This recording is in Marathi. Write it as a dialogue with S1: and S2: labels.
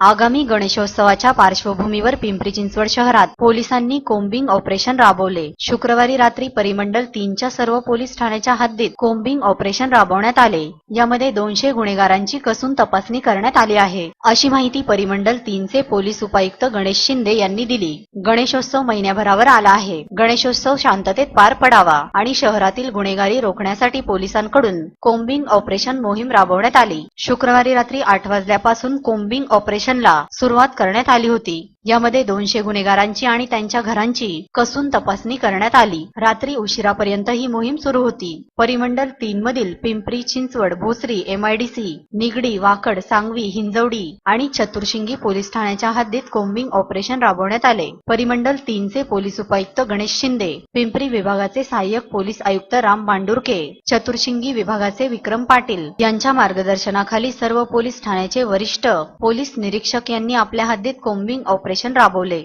S1: आगामी गणेशोत्सवाच्या पार्श्वभूमीवर पिंपरी चिंचवड शहरात पोलिसांनी कोम्बिंग ऑपरेशन राबवले. शुक्रवारी रात्री परिमंडल तीनच्या सर्व पोलीस ठाण्याच्या हद्दीत कोम्बिंग ऑपरेशन राबवण्यात आले. यामध्ये दोनशे गुन्हेगारांची कसून तपासणी करण्यात आली आहे. अशी माहिती परिमंडल तीनचे पोलीस उपायुक्त गणेश शिंदे यांनी दिली. गणेशोत्सव महिन्याभरावर आला आहे. गणेशोत्सव शांततेत पार पडावा आणि शहरातील गुन्हेगारी रोखण्यासाठी पोलिसांकडून कोम्बिंग ऑपरेशन मोहीम राबवण्यात आली. शुक्रवारी रात्री आठ वाजल्यापासून कोम्बिंग ऑपरेशनला सुरुवात करण्यात आली होती. यामध्ये दोनशे गुन्हेगारांची आणि त्यांच्या घरांची कसून तपासणी करण्यात आली. रात्री उशिरापर्यंत ही मोहीम सुरू होती. परिमंडल तीन मधील पिंपरी चिंचवड भोसरी एमआयडीसी निगडी वाकड सांगवी हिंजवडी आणि चतुर्शिंगी पोलीस ठाण्याच्या हद्दीत कोम्बिंग ऑपरेशन राबवण्यात आले. परिमंडल तीनचे पोलीस उपायुक्त गणेश शिंदे पिंपरी विभागाचे सहाय्यक पोलीस आयुक्त राम बांडुरके चतुर्शिंगी विभागाचे विक्रम पाटील यांच्या मार्गदर्शनाखाली सर्व पोलीस ठाण्याचे वरिष्ठ पोलीस निरीक्षक यांनी आपल्या हद्दीत कोम्बिंग ऑपरेशन राबवले